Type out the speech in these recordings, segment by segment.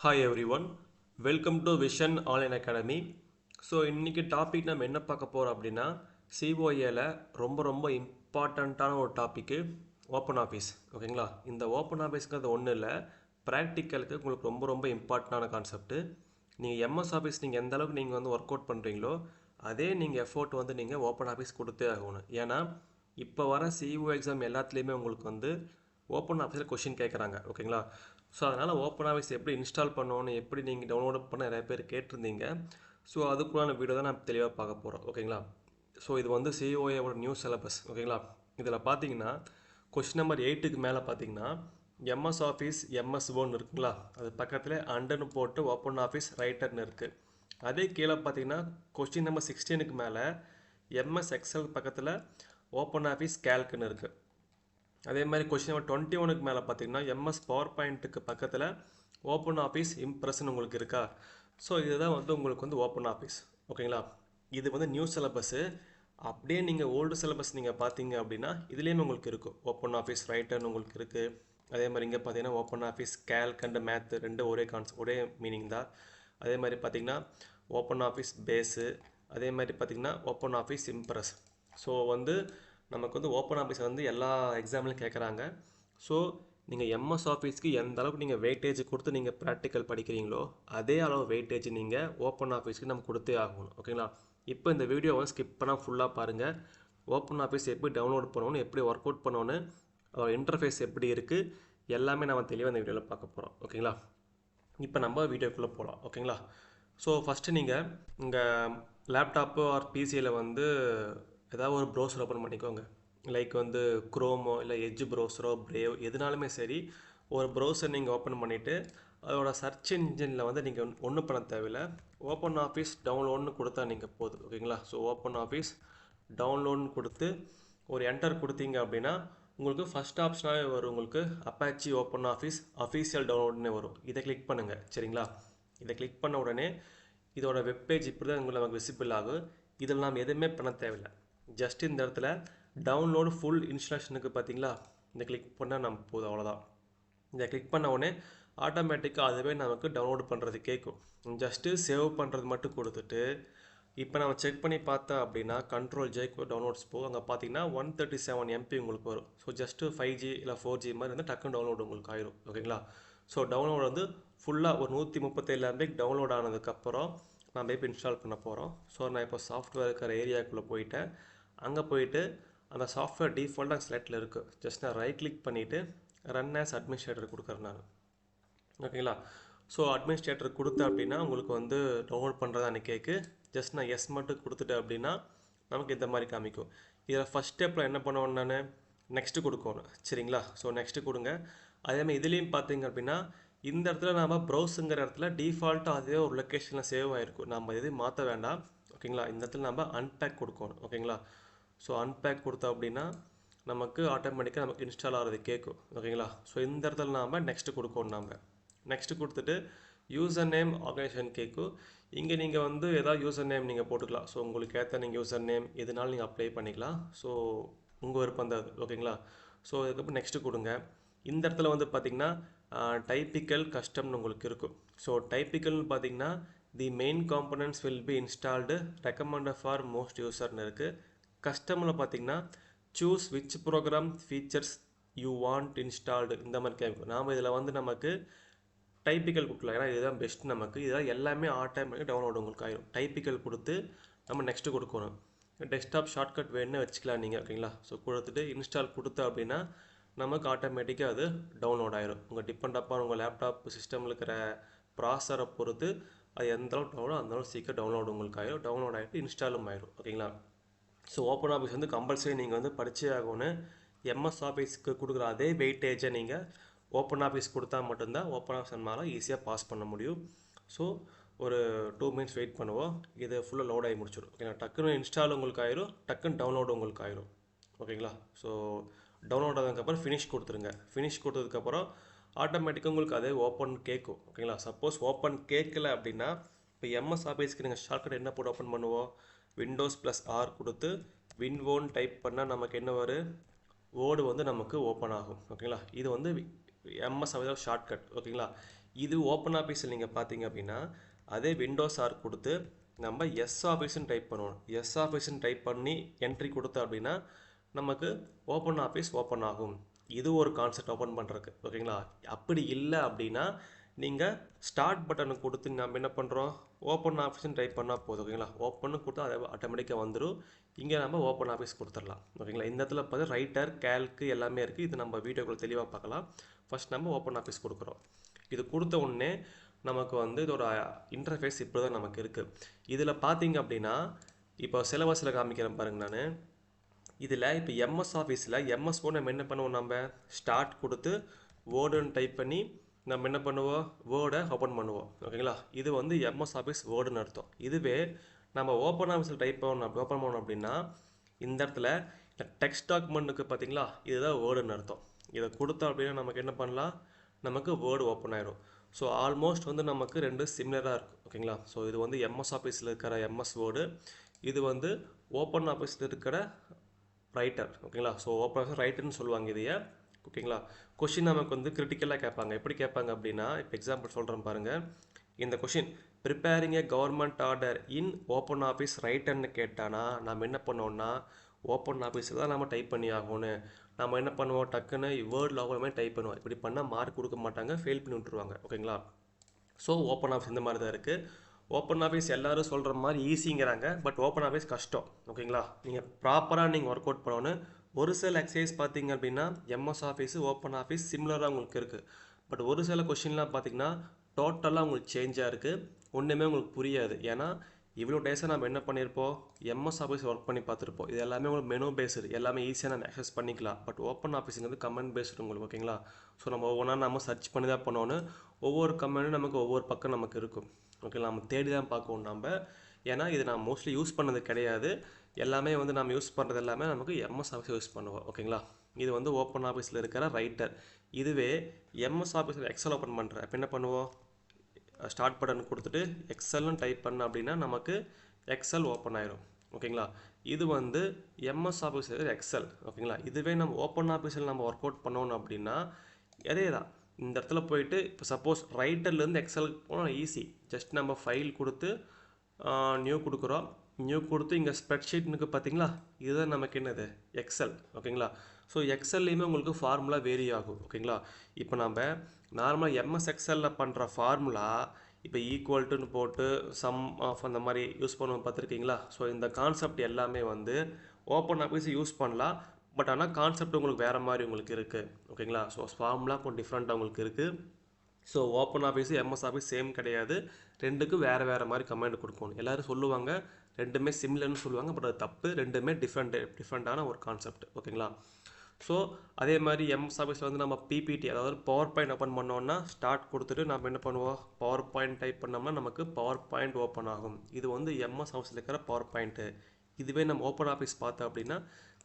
Hi everyone welcome to Vision Online Academy so இன்றைக்கி topic நம்ம என்ன பார்க்க போகிறோம் அப்படின்னா சிஓஏல ரொம்ப ரொம்ப இம்பார்ட்டண்ட்டான ஒரு டாப்பிக்கு ஓப்பன் ஆஃபீஸ் ஓகேங்களா? இந்த ஓப்பன் ஆஃபீஸ்ங்கிறது ஒன்றும் இல்லை ப்ராக்டிக்கலுக்கு உங்களுக்கு ரொம்ப ரொம்ப இம்பார்ட்டண்டான கான்செப்ட்டு நீங்கள் எம்எஸ் ஆஃபீஸ் நீங்கள் எந்த அளவுக்கு நீங்கள் வந்து ஒர்க் அவுட் பண்ணுறீங்களோ அதே நீங்கள் எஃபோர்ட் வந்து நீங்கள் ஓப்பன் ஆஃபீஸ் கொடுத்தே ஆகணும். ஏன்னா இப்போ வர சிஇஓ எக்ஸாம் எல்லாத்துலேயுமே உங்களுக்கு வந்து ஓப்பன் ஆஃபீஸில் கொஷின் கேட்குறாங்க ஓகேங்களா? ஸோ அதனால் ஓப்பன் ஆஃபீஸ் எப்படி இன்ஸ்டால் பண்ணணும்னு எப்படி நீங்கள் டவுன்லோட் பண்ண நிறைய பேர் கேட்டிருந்தீங்க. ஸோ அதுக்குள்ளான வீடியோ தான் நான் தெளிவாக பார்க்க போகிறோம் ஓகேங்களா ஸோ இது வந்து சிஓஏவோட நியூ சிலபஸ் ஓகேங்களா இதில் பார்த்தீங்கன்னா கொஸ்டின் நம்பர் எயிட்டுக்கு மேலே பார்த்தீங்கன்னா எம்எஸ் ஆஃபீஸ் எம்எஸ் ஓன்னு இருக்குங்களா? அது பக்கத்தில் அண்டர்னு போட்டு ஓப்பன் ஆஃபீஸ் ரைட்டர்னு இருக்குது அதே கீழே பார்த்தீங்கன்னா கொஸ்டின் நம்பர் சிக்ஸ்டீனுக்கு மேலே எம்எஸ் எக்ஸல் பக்கத்தில் ஓப்பன் ஆஃபீஸ் கேல்க்குன்னு இருக்குது அதே மாதிரி கொஸ்டின் நம்பர் டுவெண்ட்டி ஒனுக்கு மேலே பார்த்தீங்கன்னா எம்எஸ் பவர் பாயிண்ட்டுக்கு பக்கத்தில் ஓப்பன் ஆஃபீஸ் இம்ப்ரெஷன் உங்களுக்கு இருக்கா? ஸோ இதுதான் வந்து உங்களுக்கு வந்து ஓப்பன் ஆஃபீஸ் ஓகேங்களா இது வந்து நியூ சிலபஸ்ஸு அப்படியே நீங்கள் ஓல்டு சிலபஸ் நீங்கள் பார்த்தீங்க அப்படின்னா இதுலேயுமே உங்களுக்கு இருக்கும். ஓப்பன் ஆஃபீஸ் ரைட்டர்னு உங்களுக்கு இருக்குது அதே மாதிரி இங்கே பார்த்தீங்கன்னா open office calc and math ரெண்டு ஒரே கான்ஸ் ஒரே மீனிங் தான். அதே மாதிரி பார்த்தீங்கன்னா ஓப்பன் ஆஃபீஸ் பேஸு அதே மாதிரி பார்த்தீங்கன்னா ஓப்பன் ஆஃபீஸ் இம்ப்ரெஸ் ஸோ வந்து நமக்கு வந்து ஓப்பன் ஆஃபீஸ் வந்து எல்லா எக்ஸாம்லையும் கேட்குறாங்க ஸோ நீங்கள் எம்எஸ் ஆஃபீஸ்க்கு எந்த அளவுக்கு நீங்கள் வெயிட்டேஜ் கொடுத்து நீங்கள் ப்ராக்டிக்கல் படிக்கிறீங்களோ அதே அளவு வெயிட்டேஜ் நீங்கள் ஓப்பன் ஆஃபீஸ்க்கு நம்ம கொடுத்தே ஆகணும். ஓகேங்களா இப்போ இந்த வீடியோ வந்து ஸ்கிப் பண்ணால் ஃபுல்லாக பாருங்கள் ஓப்பன் ஆஃபீஸ் எப்படி டவுன்லோட் பண்ணணும் எப்படி ஒர்க் அவுட் பண்ணணும்னு இன்டர்ஃபேஸ் எப்படி இருக்குது எல்லாமே நம்ம தெளிவாக இந்த வீடியோவில் பார்க்க போகிறோம் ஓகேங்களா இப்போ நம்ம வீடியோக்குள்ளே போகலாம் ஓகேங்களா ஸோ ஃபஸ்ட்டு நீங்கள் உங்கள் லேப்டாப்பு ஆர் பிசியில் வந்து ஏதாவது ஒரு ப்ரௌசர் ஓப்பன் பண்ணிக்கோங்க. லைக் வந்து குரோமோ இல்லை எஜ் ப்ரௌசரோ பிரேவ் எதுனாலுமே சரி ஒரு ப்ரௌசர் நீங்கள் ஓப்பன் பண்ணிவிட்டு அதோட சர்ச் இன்ஜினில் வந்து நீங்கள் ஒன்றும் பண்ண தேவையில்லை. ஓப்பன் ஆஃபீஸ் டவுன்லோட்னு கொடுத்தா நீங்கள் போதும் ஓகேங்களா ஸோ ஓப்பன் ஆஃபீஸ் டவுன்லோட்னு கொடுத்து ஒரு என்டர் கொடுத்தீங்க அப்படின்னா உங்களுக்கு ஃபஸ்ட் ஆப்ஷனாகவே வரும் உங்களுக்கு அப்பாச்சி ஓப்பன் ஆஃபீஸ் அஃபீஷியல் டவுன்லோட்னு வரும். இதை கிளிக் பண்ணுங்கள் சரிங்களா? இதை கிளிக் பண்ண உடனே இதோட வெப்பேஜ் இப்படி தான் உங்களுக்கு நமக்கு விசிபிள் ஆகும். இதில் நாம் எதுவுமே பண்ண தேவையில்லை. ஜஸ்ட் இந்த இடத்துல டவுன்லோடு ஃபுல் இன்ஸ்டாலேஷனுக்கு பார்த்தீங்களா? இந்த கிளிக் பண்ணால் நம்ம போதும் அவ்வளோதான் இதை கிளிக் பண்ண உடனே ஆட்டோமேட்டிக்காக அதுவே நமக்கு டவுன்லோட் பண்ணுறது கேட்கும். ஜஸ்ட்டு சேவ் பண்ணுறது மட்டும் கொடுத்துட்டு இப்போ நம்ம செக் பண்ணி பார்த்தா அப்படின்னா கண்ட்ரோல் ஜேக்கு டவுன்லோட்ஸ் போகும். அங்கே பார்த்தீங்கன்னா ஒன் தேர்ட்டி செவன் எம்பி உங்களுக்கு வரும். ஸோ ஜஸ்ட்டு ஃபைவ் ஜி இல்லை ஃபோர் ஜி மாதிரி வந்து டக்குன்னு டவுன்லோட் உங்களுக்கு ஆயிரும். ஓகேங்களா ஸோ டவுன்லோட் வந்து ஃபுல்லாக ஒரு நூற்றி முப்பத்தேழு எம்பிக்கு டவுன்லோட் ஆனதுக்கப்புறம் நம்ம இப்போ இன்ஸ்டால் பண்ண போகிறோம் ஸோ நான் இப்போ சாஃப்ட்வேர் இருக்கிற ஏரியாக்குள்ளே போயிட்டேன். அங்கே போயிட்டு அந்த சாஃப்ட்வேர் டிஃபால்ட்டாக ஸ்லைட்டில் இருக்குது ஜஸ்ட் நான் ரைட் கிளிக் பண்ணிவிட்டு ரன் ஆஸ் அட்மினிஸ்ட்ரேட்டர் கொடுக்குறேன் நான். ஓகேங்களா ஸோ அட்மினிஸ்ட்ரேட்டர் கொடுத்தேன் அப்படின்னா உங்களுக்கு வந்து டவுன்லோட் பண்ணுறதா கேட்கு ஜஸ்ட் நான் எஸ் மட்டும் கொடுத்துட்டேன் அப்படின்னா நமக்கு இந்த மாதிரி காமிக்கும். இதில் ஃபஸ்ட் ஸ்டெப்பில் என்ன பண்ணுவோம் நான்? நெக்ஸ்ட்டு கொடுக்கணும். சரிங்களா? ஸோ நெக்ஸ்ட்டு கொடுங்க. அதேமாதிரி இதுலேயும் பார்த்தீங்க அப்படின்னா இந்த இடத்துல நம்ம ப்ரௌஸுங்கிற இடத்துல டிஃபால்ட்டாக அதே ஒரு லொக்கேஷனில் சேவ் ஆகிருக்கும் நம்ம எதுவும் மாற்ற வேண்டாம். ஓகேங்களா இந்த இடத்துல நம்ம அன்பேக் கொடுக்கணும். ஓகேங்களா ஸோ அன்பேக் கொடுத்தோம் அப்படின்னா நமக்கு ஆட்டோமேட்டிக்காக நமக்கு இன்ஸ்டால் ஆகிறது கேட்கும் ஓகேங்களா? ஸோ இந்த இடத்துல நாம் நெக்ஸ்ட்டு கொடுக்கணும் நாம். நெக்ஸ்ட்டு கொடுத்துட்டு யூசர் நேம் ஆர்கனைசேஷன் கேட்கும் இங்கே நீங்கள் வந்து ஏதாவது யூசர் நேம் நீங்கள் போட்டுக்கலாம். ஸோ உங்களுக்கு ஏற்ற நீங்கள் யூசர் நேம் எதுனாலும் நீங்கள் அப்ளை பண்ணிக்கலாம். ஸோ உங்கள் விருப்பம் தான் அது. ஓகேங்களா? ஸோ இதுக்கப்புறம் நெக்ஸ்ட்டு கொடுங்க. இந்த இடத்துல வந்து பார்த்திங்கன்னா டைப்பிக்கல் கஸ்டம்னு உங்களுக்கு இருக்கும். ஸோ டைப்பிக்கல்னு பார்த்தீங்கன்னா the main components will be installed recommended for most யூசர்னு இருக்குது கஸ்டமில் பார்த்தீங்கன்னா choose which program features you want installed இந்த மாதிரி கேட்கும் நாம் இதில் வந்து நமக்கு டைப்பிக்கல் கொடுக்கலாம். ஏன்னா இதுதான் பெஸ்ட் நமக்கு. இதெல்லாம் எல்லாமே ஆட்டோமேட்டிக் டவுன்லோட் உங்களுக்கு ஆயிடும் டைப்பிக்கல் கொடுத்து நம்ம நெக்ஸ்ட்டு கொடுக்கணும். டெஸ்க்டாப் ஷார்ட்கட் வேணும்னு வச்சுக்கலாம் நீங்கள் ஓகேங்களா? ஸோ கொடுத்துட்டு இன்ஸ்டால் கொடுத்தா அப்படின்னா நமக்கு ஆட்டோமேட்டிக்காக அது டவுன்லோட் ஆயிடும் உங்கள் டிபெண்ட் அப்பான் உங்கள் லேப்டாப் சிஸ்டமில் இருக்கிற ப்ராசரை பொறுத்து அது எந்த அளவுக்கு டவுன்லோட் அந்த அளவுக்கு சீக்கிரம் டவுன்லோட் உங்களுக்கு ஆயிடும் டவுன்லோட் ஆகிட்டு இன்ஸ்டாலும் ஆயிடும் ஓகேங்களா? ஸோ ஓப்பன் ஆஃபீஸ் வந்து கம்பல்சரி நீங்கள் வந்து படிச்சே ஆகணும். எம்எஸ் ஆஃபீஸ்க்கு கொடுக்குற அதே வெயிட்டேஜை நீங்கள் ஓப்பன் ஆஃபீஸ் கொடுத்தா மட்டும்தான் ஓப்பன் ஆஃபீஸ் மேலே ஈஸியாக பாஸ் பண்ண முடியும். ஸோ ஒரு டூ மினிட்ஸ் வெயிட் பண்ணுவோம். இது ஃபுல்லாக லோட் ஆகி முடிச்சிடும். ஓகேங்களா டக்குன்னு இன்ஸ்டால் உங்களுக்கு ஆயிரும். டக்குன்னு டவுன்லோடு உங்களுக்கு ஆயிரும். ஓகேங்களா ஸோ டவுன்லோட் ஆனதுக்கப்புறம் ஃபினிஷ் கொடுத்துருங்க. ஃபினிஷ் கொடுத்ததுக்கப்புறம் ஆட்டோமேட்டிக்காக உங்களுக்கு அதே ஓப்பன் கேட்கும். ஓகேங்களா சப்போஸ் ஓப்பன் கேட்கல அப்படின்னா இப்போ எம்எஸ் ஆஃபீஸ்க்கு நீங்கள் ஷார்ட்கட் என்ன போட்டு ஓப்பன் பண்ணுவோம் விண்டோஸ் ப்ளஸ் ஆர் கொடுத்து வின்வோன் டைப் பண்ணால் நமக்கு என்ன வரும் வேர்டு வந்து நமக்கு ஓப்பன் ஆகும். ஓகேங்களா இது வந்து எம்எஸ் ஆஃபீஸில் ஷார்ட்கட் ஓகேங்களா இது ஓப்பன் ஆஃபீஸில் நீங்கள் பார்த்தீங்க அப்படின்னா அதே விண்டோஸ் ஆர் கொடுத்து நம்ம எஸ் ஆஃபீஸ்ன்னு டைப் பண்ணுவோம். எஸ் ஆஃபீஸ்ன்னு டைப் பண்ணி என்ட்ரி கொடுத்தோம் அப்படின்னா நமக்கு ஓப்பன் ஆஃபீஸ் ஓப்பன் ஆகும். இது ஒரு கான்செப்ட் ஓப்பன் பண்ணுறதுக்கு ஓகேங்களா அப்படி இல்லை அப்படின்னா நீங்கள் ஸ்டார்ட் பட்டனை கொடுத்து நம்ம என்ன பண்ணுறோம் ஓப்பன் ஆஃபீஸ்னு டைப் பண்ணால் போதும் ஓகேங்களா ஓப்பன்னு கொடுத்தா அது ஆட்டோமேட்டிக்காக வந்துடும் இங்கே நம்ம ஓப்பன் ஆஃபீஸ் கொடுத்துடலாம் ஓகேங்களா இந்த இடத்துல பார்த்து ரைட்டர் கேல்க்கு எல்லாமே இருக்குது இது நம்ம வீடியோக்குள்ள தெளிவாக பார்க்கலாம். ஃபர்ஸ்ட் நம்ம ஓப்பன் ஆஃபீஸ் கொடுக்குறோம். இது கொடுத்த உடனே நமக்கு வந்து இதோட இன்டர்ஃபேஸ் இப்படி தான் நமக்கு இருக்குது இதில் பார்த்தீங்க அப்படின்னா இப்போ சிலபஸில் காமிக்கிறேன் பாருங்க நான். இதில் இப்போ எம்எஸ் ஆஃபீஸில் எம்எஸ் ஓ நம்ம என்ன பண்ணுவோம் நம்ம? ஸ்டார்ட் கொடுத்து வேர்டுன்னு டைப் பண்ணி நம்ம என்ன பண்ணுவோம் வேர்டை ஓப்பன் பண்ணுவோம் ஓகேங்களா இது வந்து எம்எஸ் ஆஃபீஸ் வேர்டுன்னு அர்த்தம். இதுவே நம்ம ஓப்பன் ஆஃபீஸில் டைப் பண்ணணும் ஓப்பன் பண்ணணும் அப்படின்னா இந்த இடத்துல இந்த டெக்ஸ்ட் டாக்குமெண்ட்டுக்கு பார்த்தீங்களா இதுதான் வேர்டுன்னு அர்த்தம். இதை கொடுத்தோம் அப்படின்னா நமக்கு என்ன பண்ணலாம்? நமக்கு வேர்டு ஓப்பன் ஆயிரும். ஸோ ஆல்மோஸ்ட் வந்து நமக்கு ரெண்டு சிமிலராக இருக்கும். ஓகேங்களா ஸோ இது வந்து எம்எஸ் ஆஃபீஸில் இருக்கிற எம்எஸ் வேர்டு இது வந்து ஓப்பன் ஆஃபீஸில் இருக்கிற ரைட்டர் ஓகேங்களா ஸோ ஓப்பன் ஆஃபீஸ் ரைட்டர்னு சொல்லுவாங்க இதையே. ஓகேங்களா? கொஷின் நமக்கு வந்து கிரிட்டிக்கலாக கேட்பாங்க. எப்படி கேட்பாங்க அப்படின்னா இப்போ எக்ஸாம்பிள் சொல்கிறேன் பாருங்கள் இந்த question preparing a government order in open office ரைட்டர்னு கேட்டானா நம்ம என்ன பண்ணோம்னா ஓப்பன் ஆஃபீஸில் தான் நம்ம டைப் பண்ணி ஆகணும். நம்ம என்ன பண்ணுவோம்? டக்குன்னு வேர்ட் லாகுமே டைப் பண்ணுவோம். இப்படி பண்ணால் மார்க் கொடுக்க மாட்டாங்க ஃபெயில் பண்ணி விட்டுருவாங்க. ஓகேங்களா? ஸோ ஓப்பன் ஆஃபீஸ் இந்த மாதிரி தான் இருக்குது ஓப்பன் ஆஃபீஸ் எல்லோரும் சொல்கிற மாதிரி ஈஸிங்கிறாங்க பட் ஓப்பன் ஆஃபீஸ் கஷ்டம். ஓகேங்களா? நீங்கள் ப்ராப்பராக நீங்கள் ஒர்க் அவுட் பண்ணணும். ஒரு சில எக்ஸசைஸ் பார்த்தீங்க அப்படின்னா எம்எஸ் ஆஃபீஸ் ஓப்பன் ஆஃபீஸ் சிம்லராக உங்களுக்கு இருக்குது பட் ஒரு சில கொஷின்லாம் பார்த்தீங்கன்னா டோட்டலாக உங்களுக்கு சேஞ்சாக இருக்குது ஒன்றுமே உங்களுக்கு புரியாது. ஏன்னா இவ்வளோ டேஸாக நம்ம என்ன பண்ணியிருப்போம் எம்எஸ் ஆஃபீஸ் ஒர்க் பண்ணி பார்த்துருப்போம். இது எல்லாமே உங்களுக்கு மெனு பேஸ்டு எல்லாமே ஈஸியாக நம்ம அக்சஸ் பண்ணிக்கலாம். பட் ஓப்பன் ஆஃபீஸுங்கிறது கமெண்ட் பேஸ்டு உங்களுக்கு ஓகேங்களா ஸோ நம்ம ஒவ்வொன்றா நம்ம சர்ச் பண்ணி தான் பண்ணோன்னு ஒவ்வொரு கமெண்டும் நமக்கு ஒவ்வொரு பக்கம் நமக்கு இருக்கும். ஓகேங்களா நம்ம தேடி தான் பார்க்கணும். நம்ம ஏன்னா இது நான் மோஸ்ட்லி யூஸ் பண்ணது கிடையாது. எல்லாமே வந்து நம்ம யூஸ் பண்ணுறது எல்லாமே நமக்கு எம்எஸ் ஆஃபீஸ் யூஸ் பண்ணுவோம். ஓகேங்களா? இது வந்து ஓப்பன் ஆஃபீஸில் இருக்கிற ரைட்டர் இதுவே எம்எஸ் ஆஃபீஸில் எக்ஸல் ஓப்பன் பண்ணுறேன் அப்போ என்ன பண்ணுவோம்? ஸ்டார்ட் பட்டன் கொடுத்துட்டு எக்ஸல்னு டைப் பண்ண அப்படின்னா நமக்கு எக்ஸல் ஓப்பன் ஆயிரும். ஓகேங்களா? இது வந்து எம்எஸ் ஆஃபீஸ் எக்ஸல் ஓகேங்களா? இதுவே நம்ம ஓப்பன் ஆஃபீஸில் நம்ம ஒர்க் அவுட் பண்ணணும் அப்படின்னா அதே தான். இந்த இடத்துல போயிட்டு இப்போ சப்போஸ் ரைட்டர்லேருந்து எக்ஸலுக்கு போனால் ஈஸி ஜஸ்ட் நம்ம ஃபைல் கொடுத்து நியூ கொடுக்குறோம். நியூ கொடுத்து இங்கே ஸ்ப்ரெட்ஷீட்னுக்கு பார்த்தீங்களா இதுதான் நமக்கு என்னது? எக்ஸல் ஓகேங்களா? ஸோ எக்ஸல்லையுமே உங்களுக்கு ஃபார்முலா வேரி ஆகும். ஓகேங்களா? இப்போ நம்ம நார்மலாக எம்எஸ் எக்ஸலில் பண்ணுற ஃபார்முலா இப்போ ஈக்குவல்ட்டுன்னு போட்டு சம் ஆஃப் அந்த மாதிரி யூஸ் பண்ணுவோம் பார்த்துருக்கீங்களா ஸோ இந்த கான்செப்ட் எல்லாமே வந்து ஓப்பன் ஆஃபீஸ் யூஸ் பண்ணலாம். பட் ஆனால் கான்செப்ட் உங்களுக்கு வேறு மாதிரி உங்களுக்கு இருக்குது ஓகேங்களா? ஸோ ஃபார்முலா கொஞ்சம் டிஃப்ரெண்ட்டாக உங்களுக்கு இருக்குது so open office MS office same கிடையாது. ரெண்டுக்கும் வேறு வேறு மாதிரி கமெண்ட் கொடுக்கணும். எல்லோரும் சொல்லுவாங்க ரெண்டுமே சிம்லர்னு சொல்லுவாங்க பட் அது தப்பு. ரெண்டுமே டிஃப்ரெண்ட் டிஃப்ரெண்ட்டான ஒரு கான்செப்ட் ஓகேங்களா? ஸோ அதே மாதிரி எம்எஸ் ஆஃபீஸில் வந்து நம்ம பிபிடி அதாவது பவர் பாயிண்ட் ஓப்பன் பண்ணோன்னா ஸ்டார்ட் கொடுத்துட்டு நம்ம என்ன பண்ணுவோம்? பவர் பாயிண்ட் டைப் பண்ணோம்னா நமக்கு பவர் பாயிண்ட் ஓப்பன் ஆகும். இது வந்து எம்எஸ் ஆஃபீஸில் இருக்கிற பவர் பாயிண்ட்டு இதுவே நம்ம ஓப்பன் ஆஃபீஸ் பார்த்தோம் அப்படின்னா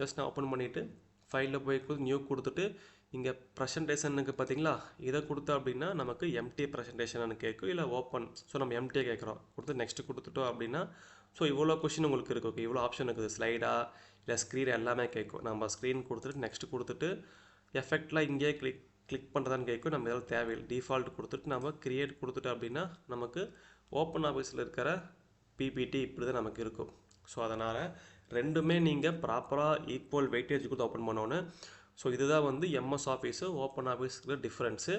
ஜஸ்ட் நான் ஓப்பன் பண்ணிவிட்டு ஃபைலில் போய் நியூ கொடுத்துட்டு இங்கே ப்ரெசன்டேஷனுக்கு பார்த்தீங்களா இதை கொடுத்தோம் அப்படின்னா நமக்கு எம்டி ப்ரெசன்டேஷன் கேட்கும். இல்லை ஓப்பன் ஸோ நம்ம எம்டியே கேட்குறோம். கொடுத்து நெக்ஸ்ட் கொடுத்துட்டோம் அப்படின்னா ஸோ இவ்வளோ கொஷின் உங்களுக்கு இருக்குது ஓகே இவ்வளோ ஆப்ஷன் இருக்குது. ஸ்லைடாக இல்லை ஸ்க்ரீன் எல்லாமே கேட்கும். நம்ம ஸ்க்ரீன் கொடுத்துட்டு நெக்ஸ்ட் கொடுத்துட்டு எஃபெக்ட்லாம் இங்கேயே கிளிக் கிளிக் பண்ணுறதான்னு கேட்கும். நம்ம எதாவது தேவையில்லை. டிஃபால்ட் கொடுத்துட்டு நம்ம கிரியேட் கொடுத்துட்டு அப்படின்னா நமக்கு ஓப்பன் ஆஃபீஸில் இருக்கிற பிபிடி இப்படி தான் நமக்கு இருக்கும். ஸோ அதனால் ரெண்டுமே நீங்கள் ப்ராப்பராக ஈக்குவல் வெயிட்டேஜ் கொடுத்து ஓப்பன் பண்ணோன்னு ஸோ இதுதான் வந்து எம்எஸ் ஆஃபீஸு ஓப்பன் ஆஃபீஸுக்கு டிஃப்ரென்ஸு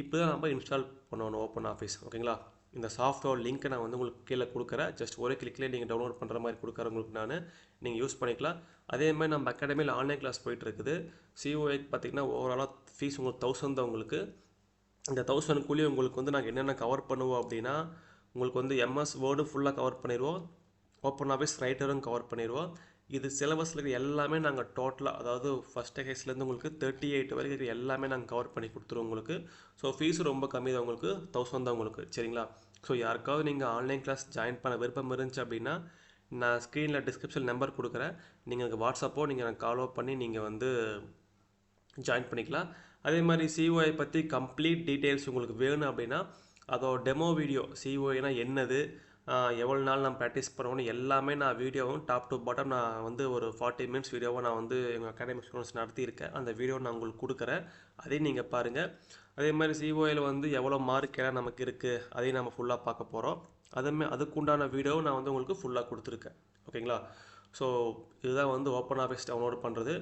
இப்போ தான் நம்ம இன்ஸ்டால் பண்ணணும் ஓப்பன் ஆஃபீஸ் ஓகேங்களா? இந்த சாஃப்ட்வேர் லிங்க்கை நான் வந்து உங்களுக்கு கீழே கொடுக்குறேன். ஜஸ்ட் ஒரே கிளிக்லேயே நீங்கள் டவுன்லோட் பண்ணுற மாதிரி கொடுக்குறேன் உங்களுக்கு நான். நீங்கள் யூஸ் பண்ணிக்கலாம். அதே மாதிரி நம்ம அகாடமியில் ஆன்லைன் கிளாஸ் போயிட்டு இருக்குது சிஓஏக்கு பார்த்தீங்கன்னா ஓவராலாக ஃபீஸ் உங்களுக்கு தௌசண்ட் தான் உங்களுக்கு. இந்த தௌசண்ட்குள்ளேயே உங்களுக்கு வந்து நாங்கள் என்னென்ன கவர் பண்ணுவோம் அப்படின்னா உங்களுக்கு வந்து எம்எஸ் வேர்டு ஃபுல்லாக கவர் பண்ணிடுவோம். ஓப்பன் ஆஃபீஸ் ரைட்டரும் கவர் பண்ணிடுவோம். இது சிலபஸில் இருக்கிற எல்லாமே நாங்கள் டோட்டலாக அதாவது ஃபஸ்ட் எக்ஸைஸ்லேருந்து உங்களுக்கு தேர்ட்டி எயிட் வரைக்கும் இருக்கிற எல்லாமே நாங்கள் கவர் பண்ணி கொடுத்துருவோம் உங்களுக்கு. ஸோ ஃபீஸ் ரொம்ப கம்மி தான் உங்களுக்கு தௌசண்ட் தான் உங்களுக்கு சரிங்களா? ஸோ யாருக்காவது நீங்கள் ஆன்லைன் கிளாஸ் ஜாயின் பண்ண விருப்பம் இருந்துச்சு அப்படின்னா நான் ஸ்க்ரீனில் டிஸ்கிரிப்ஷன் நம்பர் கொடுக்குறேன். நீங்கள் எனக்கு வாட்ஸ்அப்போ நீங்கள் எனக்கு காலோ பண்ணி நீங்கள் வந்து ஜாயின் பண்ணிக்கலாம். அதே மாதிரி சிஓஐ பற்றி கம்ப்ளீட் டீட்டெயில்ஸ் உங்களுக்கு வேணும் அப்படின்னா அதோட டெமோ வீடியோ சிஓஐனா என்னது எவ்வளோ நாள் நான் ப்ராக்டிஸ் பண்ணணும் எல்லாமே நான் வீடியோவும் டாப் டு பாட்டம் நான் வந்து ஒரு ஃபார்ட்டி மினிட்ஸ் வீடியோவை நான் வந்து எங்கள் அகாடமிக் ஸ்டூடெண்ட்ஸ் நடத்தியிருக்கேன். அந்த வீடியோ நான் உங்களுக்கு கொடுக்குறேன். அதையும் நீங்கள் பாருங்கள் அதே மாதிரி சிஓயில் வந்து எவ்வளோ மார்க் எல்லாம் நமக்கு இருக்குது அதையும் நம்ம ஃபுல்லாக பார்க்க போகிறோம் அதுமே அதுக்குண்டான வீடியோவும் நான் வந்து உங்களுக்கு ஃபுல்லாக கொடுத்துருக்கேன். ஓகேங்களா? ஸோ இதுதான் வந்து ஓப்பன் ஆஃபீஸ் டவுன்லோட் பண்ணுறது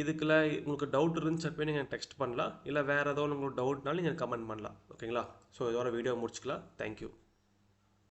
இதுக்குள்ள உங்களுக்கு டவுட் இருந்துச்சு அப்போ நீங்கள் டெக்ஸ்ட் பண்ணலாம். இல்லை வேறு ஏதோ உங்களுக்கு டவுட்னாலும் நீங்கள் கமெண்ட் பண்ணலாம். ஓகேங்களா? ஸோ இதோட வீடியோ முடிச்சுக்கலாம். தேங்க்யூ